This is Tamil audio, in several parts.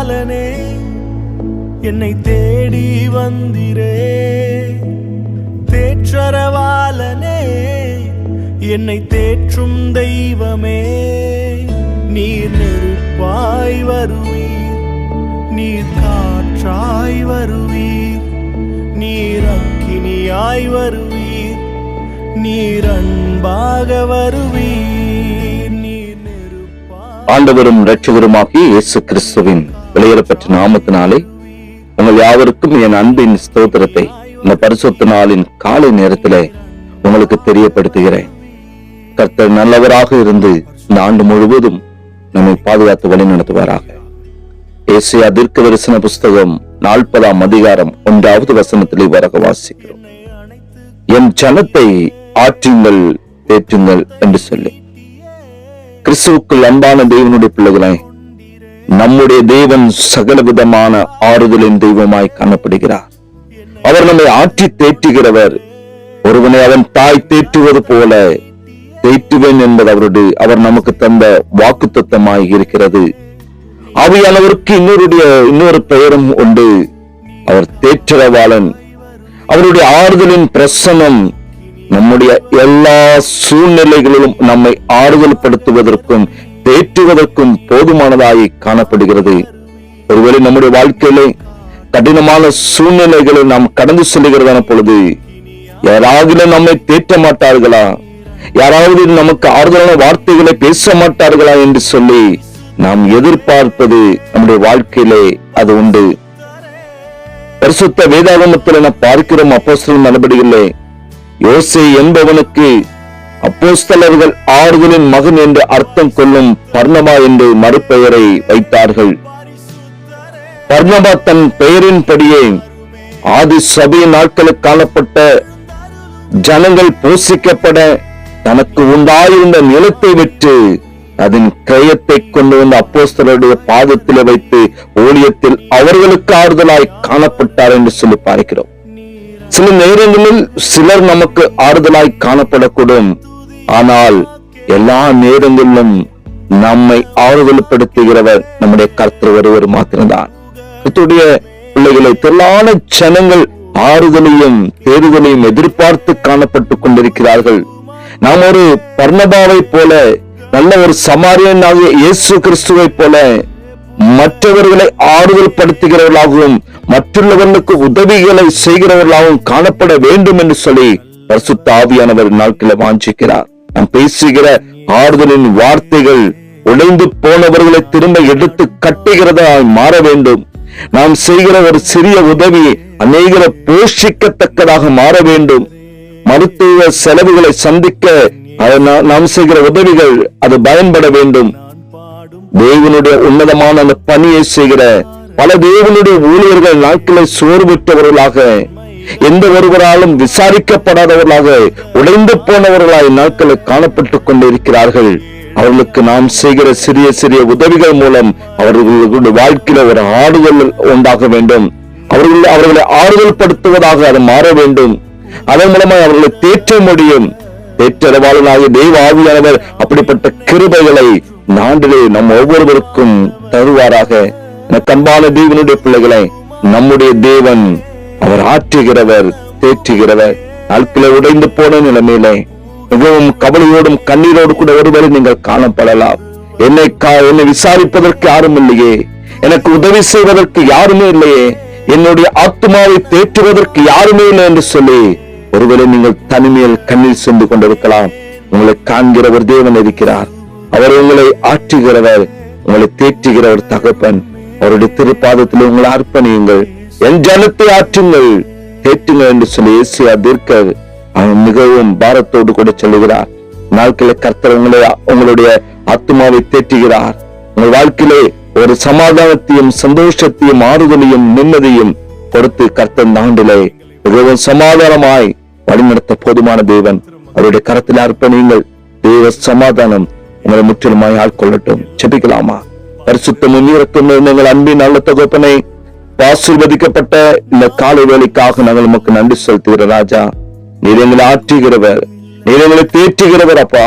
தேற்றரவாளனே என்னை தேடி வந்திரே. தேற்றரவாளனே என்னை தேற்றும் தெய்வமே. நீர் நெருப்பாய் வருவீர் நீர் காற்றாய் வருவீர் நீர் அக்கினியாய் வருவீர் நீர் அன்பாக வருவீர். நீர் நெருப்பாய் ஆண்டவரும் இரட்சகருமாகிய இயேசு கிறிஸ்துவின் வெளியேறப்பட்ட நாமத்தினாலே உங்கள் யாவருக்கும் என் அன்பின் ஸ்தோத்திரத்தை இந்த பரிசுத்த நாளின் காலை நேரத்திலே உங்களுக்கு தெரியப்படுத்துகிறேன். கர்த்தர் நல்லவராக இருந்து இந்த ஆண்டு முழுவதும் நம்மை பாதுகாத்து வழி நடத்துவாராக. ஏசியா தீர்க்க தரிசன புஸ்தகம் நாற்பதாம் அதிகாரம் ஒன்றாவது வசனத்திலே வரக வாசிக்கிறோம். என் ஜனத்தை ஆற்றுங்கள் தேற்றுங்கள் என்று சொல்லி. கிறிஸ்துவுக்குள் அன்பான தேவனுடைய பிள்ளைகளே நம்முடைய தேவன் சகல விதமான ஆறுதலின் தெய்வமாய் காணப்படுகிறார். அவர் நம்மை ஆற்றி தேற்றுகிறவர். ஒருவனை அவன் தாய் தேற்றுவது போல தேற்றுவேன் என்பது அவருடைய அவர் நமக்கு தந்த வாக்கு தத்தமாய் இருக்கிறது. ஆவியானவருக்கு இன்னொருடைய இன்னொரு பெயரும் உண்டு. அவர் தேற்றரவாளன். அவருடைய ஆறுதலின் பிரசனம் நம்முடைய எல்லா சூழ்நிலைகளிலும் நம்மை ஆறுதல் படுத்துவதற்கும் தேற்றுவதற்கும் போதுமானதாய் காணப்படுகிறது. ஒருவேளை நம்முடைய வாழ்க்கையிலே கடினமான சூழ்நிலைகளை நாம் கடந்து செல்கிறதான பொழுது யாராவது நம்மை தேற்ற மாட்டார்களா? யாராவது நமக்கு ஆறுதலான வார்த்தைகளை பேச மாட்டார்களா என்று சொல்லி நாம் எதிர்பார்ப்பது நம்முடைய வாழ்க்கையிலே அது உண்டு. பரிசுத்த வேதாகமத்தில் என பார்க்கிறோம் அப்போஸ்தலர் நடவடிக்கைகளே யோசை என்பவனுக்கு அப்போஸ்தலர்கள் ஆறுதலின் மகன் என்று அர்த்தம் கொள்ளும் பர்ணபா என்று மறுபெயரை வைத்தார்கள். பர்ணபா தன் பெயரின்படியே ஆதி சபைய நாட்களில் காணப்பட்ட ஜனங்கள் போஷிக்கப்பட தனக்கு உண்டாயிருந்த நிலத்தை விற்று அதன் கிரயத்தை கொண்டு வந்து அப்போஸ்தலருடைய பாதத்தில் வைத்து ஊழியத்தில் அவர்களுக்கு ஆறுதலாய் காணப்பட்டார் என்று சொல்லி பார்க்கிறோம். சில நேரங்களில் சிலர் நமக்கு ஆறுதலாய் காணப்படக்கூடும். ஆனால் எல்லா நேரங்களிலும் நம்மை ஆறுதல்படுத்துகிறவர் நம்முடைய கர்த்தர் ஒருவர் மாத்திரம்தான். இத்துடைய பிள்ளைகளை திரளான ஜனங்கள் ஆறுதலையும் தேர்தலையும் எதிர்பார்த்து காணப்பட்டுக் கொண்டிருக்கிறார்கள். நாம் ஒரு பர்ணபாவை போல நல்ல ஒரு சமாரியனாகிய இயேசு கிறிஸ்துவை போல மற்றவர்களை ஆறுதல் படுத்துகிறவர்களாகவும் மற்றவர்களுக்கு உதவிகளை செய்கிறவர்களாகவும் காணப்பட வேண்டும் என்று சொல்லி பரிசுத்த ஆவியானவர் நாட்களை வாஞ்சிக்கிறார். நாம் பேசுகிற ஆறுதலின் வார்த்தைகள் உடைந்து போனவர்களை திரும்ப எடுத்து கட்டுகிறதா மாற வேண்டும். நாம் செய்கிற ஒரு சிறிய உதவி அநேகரை போஷிக்கத்தக்கதாக மாற வேண்டும். மருத்துவ செலவுகளை சந்திக்க நாம் செய்கிற உதவிகள் அது பயன்பட வேண்டும். தேவனுடைய உன்னதமான அந்த பணியை செய்கிற பல தேவனுடைய ஊழியர்கள் நாட்களை சோர்விட்டவர்களாக எந்த ஒருவராலும் விசாரிக்கப்படாதவர்களாக உடைந்து போனவர்களாய் நாட்களை காணப்பட்டுக் கொண்டிருக்கிறார்கள். அவர்களுக்கு நாம் செய்கிற சிறிய சிறிய உதவிகள் மூலம் அவர்களுடைய வாழ்க்கையில ஒரு ஆறுதல் உண்டாக வேண்டும். அவர்கள் அவர்களை ஆறுதல் படுத்துவதாக அது மாற வேண்டும். அதன் மூலமாக அவர்களை தேற்ற முடியும். தேற்றரவாளனாகிய தெய்வ ஆவியானவர் அப்படிப்பட்ட கிருபைகளை நாண்டிலே நம் ஒவ்வொருவருக்கும் தருவாராக. எனக்கு தேவனுடைய பிள்ளைகளை நம்முடைய தேவன் அவர் ஆற்றுகிறவர் தேற்றுகிறவர். நாட்களை உடைந்து போன நிலைமையிலே மிகவும் கவலையோடும் கண்ணீரோடு கூட ஒருவரை நீங்கள் காணப்படலாம். என்னை கா- என்னை விசாரிப்பதற்கு யாரும் இல்லையே? எனக்கு உதவி செய்வதற்கு யாருமே இல்லையே? என்னுடைய ஆத்மாவை தேற்றுவதற்கு யாருமே இல்லை என்று சொல்லி ஒருவேளை நீங்கள் தனிமையில் கண்ணில் சென்று கொண்டிருக்கலாம். உங்களை காண்கிறவர் தேவன் இருக்கிறார். அவர் உங்களை ஆற்றுகிறவர் உங்களை தேற்றுகிறவர் தகப்பன். அவருடைய திருப்பாதத்தில் உங்களை அர்ப்பணியுங்கள். என் ஜனத்தை ஆற்றுங்கள். கேட்டுங்கள் என்று சொல்லி இயேசுவா தீர்க்க அவன் மிகவும் பாரத்தோடு கூட சொல்லுகிறார். நாட்களை கர்த்தர் உங்களை உங்களுடைய ஆத்மாவை தேற்றுகிறார். உங்கள் வாழ்க்கையிலே ஒரு சமாதானத்தையும் சந்தோஷத்தையும் ஆறுதலையும் நிம்மதியும் கொடுத்து கர்த்தன் ஆண்டிலே மிகவும் சமாதானமாய் வழிநடத்த போதுமான தேவன். அவருடைய கரத்தில் அர்ப்பணியுங்கள். தேவ சமாதானம் உங்களை முற்றிலுமாய் ஆட்கொள்ளட்டும். செபிக்கலாமா பரிசுத்தமும் நீரத்தும் எங்கள் அன்பின் நல்ல தகப்பனை ஆசீர்வதிக்கப்பட்ட இந்த காலை வேலைக்காக நாங்கள் உமக்கு நன்றி செலுத்துகிற ராஜா. நீர் எங்களை ஆற்றுகிறவர் நீர் எங்களை தேற்றுகிறவர் அப்பா.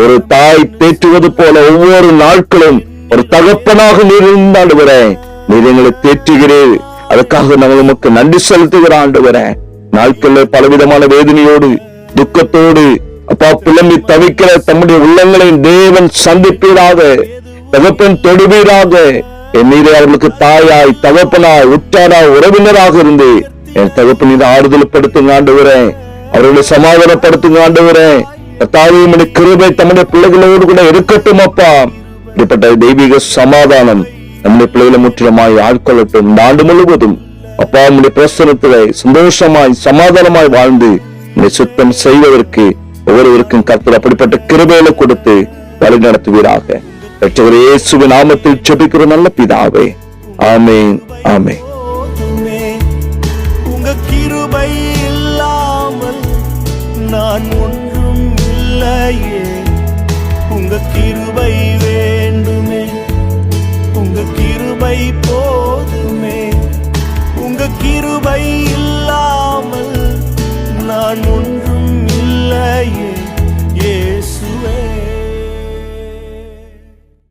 ஒரு தாய் தேற்றுவது போல ஒவ்வொரு நாட்களும் ஒரு தகப்பனாக நீர் இருந்தாண்டு வரேன் நீர் எங்களை தேற்றுகிறீர். அதுக்காக நாங்கள் உமக்கு நன்றி செலுத்துகிற ஆண்டவரே. நாட்கள்ல பலவிதமான வேதனையோடு துக்கத்தோடு அப்பா புலம்பி தவிக்கிற தம்முடைய உள்ளங்களை தேவன் சந்திப்பீராக தகப்பன் தொடுவீராக என் அவர்களுக்கு தாயாய் தகப்பனாய் உற்றாரா உறவினராக இருந்து என் தகப்பன் ஆறுதல் படுத்துங்க வரேன் அவர்களை சமாதானப்படுத்துங்க வரேன் தாயும் கிருபை தம்முடைய பிள்ளைகளோடு கூட இருக்கட்டும் அப்பா. இப்படிப்பட்ட தெய்வீக சமாதானம் நம்முடைய பிள்ளைகளை முற்றிலுமாய் ஆட்கொள்ளட்டும். இந்த ஆண்டு முழுவதும் அப்பா நம்முடைய பிரசனத்திலே சந்தோஷமாய் சமாதானமாய் வாழ்ந்து இந்த சுத்தம் செய்வதற்கு ஒவ்வொருவருக்கும் கர்த்தர் அப்படிப்பட்ட கிருபையில கொடுத்து வழி நடத்துவீராக രക്ഷകരേശുവ നാമത്തിൽ ക്ഷപിക്കുന്ന നല്ല പിതാവേ ആമേൻ ആമേൻ நான் ஒன்றும் இல்லையே உங்க கிருபை வேண்டுமே உங்க கிருபை போ